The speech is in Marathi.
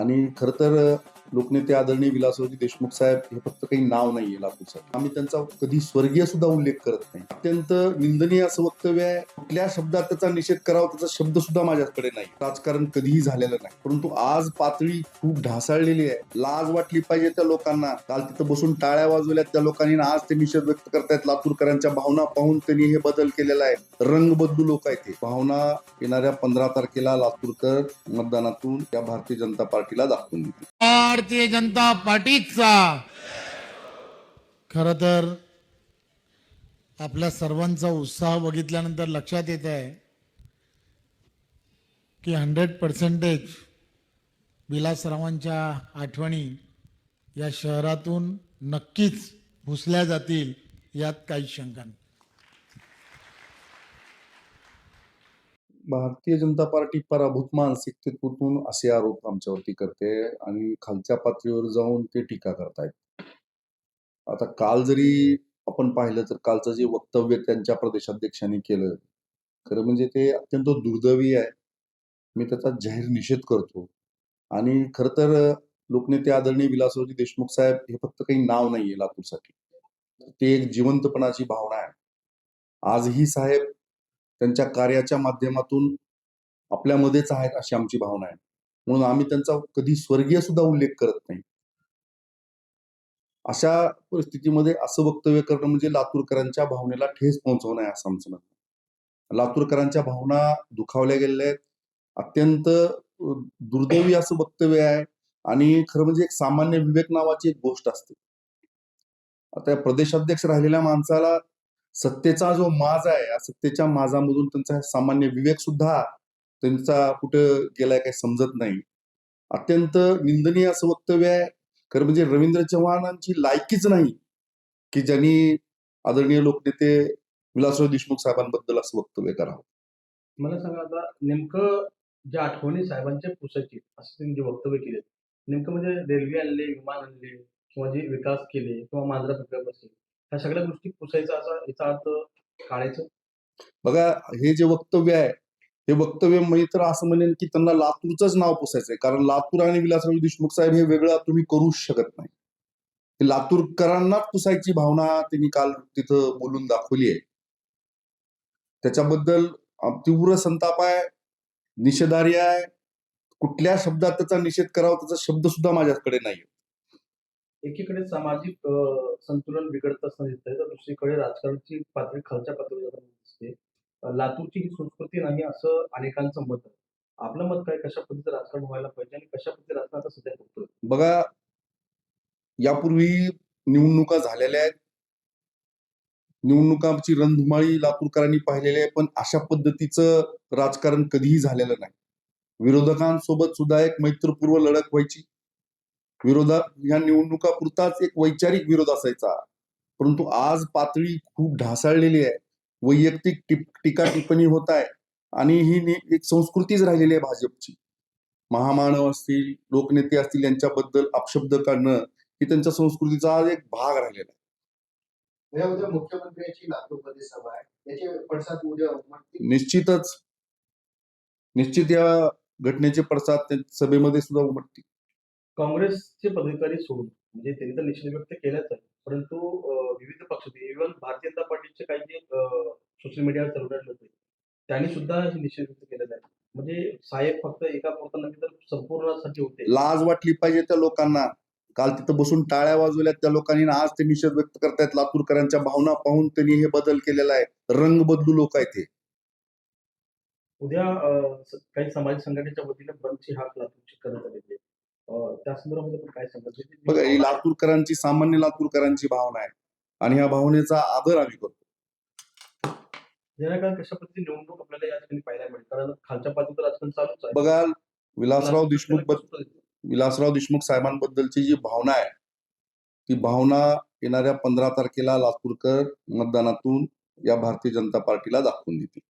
आणि खर तर लोकनेते आदरणीय विलासरावजी देशमुख साहेब हे फक्त काही नाव नाहीये लातूरसाठी आम्ही त्यांचा कधी स्वर्गीय सुद्धा उल्लेख करत नाही. अत्यंत निंदनीय असं वक्तव्य आहे. कुठल्या शब्दात त्याचा निषेध करावा त्याचा शब्द सुद्धा माझ्याकडे नाही. राजकारण कधीही झालेलं नाही. परंतु आज पातळी खूप ढासळलेली आहे. लाज वाटली पाहिजे त्या लोकांना. काल तिथं बसून टाळ्या वाजवल्या त्या लोकांनी आज ते निषेध व्यक्त करतायत. लातूरकरांच्या भावना पाहून त्यांनी हे बदल केलेला आहे. रंग बदलू लोक आहेत ते. भावना येणाऱ्या पंधरा तारखेला लातूरकर मतदानातून त्या भारतीय जनता पार्टीला दाखवून देतील. भारतीय जनता पार्टीचा. खर तर आपल्या सर्वांचा उत्साह बघितल्यानंतर लक्षात येत आहे की हंड्रेड पर्सेंटेज विलासरावांच्या आठवणी या शहरातून नक्कीच भुसल्या जातील यात काही शंका नाही. भारतीय जनता पार्टी पराभूत मानसिकतेतून असे आरोप आमच्यावरती करते आणि खालच्या पातळीवर जाऊन ते टीका करतायत. आता काल जरी आपण पाहिलं तर कालचं जे वक्तव्य त्यांच्या प्रदेशाध्यक्षांनी केलं खरं म्हणजे ते अत्यंत दुर्दैवी आहे. मी त्याचा जाहीर निषेध करतो. आणि खरं तर लोकनेते आदरणीय विलासरावजी देशमुख साहेब हे फक्त काही नाव नाहीये लातूरसाठी. ते एक जिवंतपणाची भावना आहे. आजही साहेब त्यांच्या कार्याच्या माध्यमातून आपल्यामध्येच आहेत अशी आमची भावना आहे. म्हणून आम्ही त्यांचा कधी स्वर्गीय सुद्धा उल्लेख करत नाही. अशा परिस्थितीमध्ये असं वक्तव्य करणं म्हणजे लातूरकरांच्या भावनेला ठेस पोहोचवणं आहे असं आमचं म्हणणं लातूरकरांच्या भावना दुखावल्या गेलेल्या आहेत. अत्यंत दुर्दैवी असं वक्तव्य आहे आणि खरं म्हणजे एक सामान्य विवेक नावाची एक गोष्ट असते. आता प्रदेशाध्यक्ष राहिलेल्या माणसाला सत्तेचा जो माज आहे या सत्तेच्या माजामधून त्यांचा सामान्य विवेक सुद्धा त्यांचा कुठं गेलाय काही समजत नाही. अत्यंत निंदनीय असं वक्तव्य आहे. खरं म्हणजे रवींद्र चव्हाणांची लायकीच नाही की ज्यांनी आदरणीय लोकनेते विलासराव देशमुख साहेबांबद्दल असं वक्तव्य करावं. मला सांगा आता नेमकं ज्या आठवणी साहेबांच्या पुसायची असं त्यांनी जे वक्तव्य केले नेमकं म्हणजे रेल्वे आणले विमान आणले किंवा जे विकास केले किंवा मांजरा प्रकल्प असेल ह्या सगळ्या गोष्टी पुसायचा असा याचा अर्थ काढायचं बघा हे जे वक्तव्य आहे हे वक्तव्य मी तर असं म्हणेन की त्यांना लातूरचंच नाव पुसायचंय. कारण लातूर आणि विलासराव देशमुख साहेब हे वेगळं तुम्ही करूच शकत नाही. लातूरकरांनाच पुसायची भावना त्यांनी काल तिथं बोलून दाखवली आहे. त्याच्याबद्दल तीव्र संताप आहे निषेधार्य आहे. कुठल्या शब्दात त्याचा निषेध करावा त्याचा शब्द सुद्धा माझ्याकडे नाही एकीकडे सामाजिक संतुलन बिघडत असताना दिसतंय तर दुसरीकडे राजकारणाची पातळी खालच्या पातळीवर जाताना दिसते. लातूरची ही संस्कृती नाही असं अनेकांचं मत आहे. आपलं मत काय? कशा पद्धतीचं राजकारण व्हायला पाहिजे आणि कशा पद्धतीचं राजकारण आता सध्या होतोय? बघा यापूर्वी निवडणुका झालेल्या आहेत. निवडणुकांची रणधुमाळी लातूरकरांनी पाहिलेली आहे पण अशा पद्धतीचं राजकारण कधीही झालेलं नाही. विरोधकांसोबत सुद्धा एक मैत्रपूर्व लढत व्हायची. विरोधा या निवडणुका पुरताच एक वैचारिक विरोध असायचा. परंतु आज पातळी खूप ढासळलेली आहे. वैयक्तिक टिप- टीका टिप्पणी होत आहे आणि ही एक संस्कृतीच राहिलेली आहे भाजपची. महामानव असतील लोकनेते असतील यांच्याबद्दल अपशब्द काढणं ही त्यांच्या संस्कृतीचा आज एक भाग राहिलेला आहे. उद्या मुख्यमंत्र्यांची लातूरमध्ये सभा आहे. याचे पडसाद उद्या निश्चितच. निश्चित या घटनेचे पडसाद सभेमध्ये सुद्धा उमटतील. काँग्रेसचे पदाधिकारी सोडून म्हणजे त्यांनी तर निषेध व्यक्त केलाच आहे. परंतु विविध पक्ष इव्हन भारतीय जनता पार्टीचे काही जे सोशल मीडियावर चालवणारे लोक आहेत त्यांनी सुद्धा निषेध व्यक्त केलेला आहे. म्हणजे साहेब फक्त एका पुरता तर संपूर्णसाठी होते. लाज वाटली पाहिजे त्या लोकांना. काल तिथं बसून टाळ्या वाजवल्यात त्या लोकांनी आज ते निषेध व्यक्त करतायत. लातूरकरांच्या भावना पाहून त्यांनी हे बदल केलेला आहे. रंग बदलू लोक आहेत ते उद्या काही समाज संघटनेच्या वतीने बंदची हाक लातूरची करण्यात आलेली त्या संदर्भामध्ये पण काय सांगत बघा ही लातूरकरांची सामान्य लातूरकरांची भावना आहे आणि ह्या भावनेचा आदर आम्ही करतो. काळात कशा पद्धतीने निवडणूक आपल्याला या ठिकाणी पाहायला मिळेल? कारण खालच्या पातळीवर राजकारण चालूच आहे. बघा विलासराव देशमुख विलासराव देशमुख साहेबांबद्दलची जी भावना आहे ती भावना येणाऱ्या पंधरा तारखेला लातूरकर मतदानातून या भारतीय जनता पार्टीला दाखवून देतील.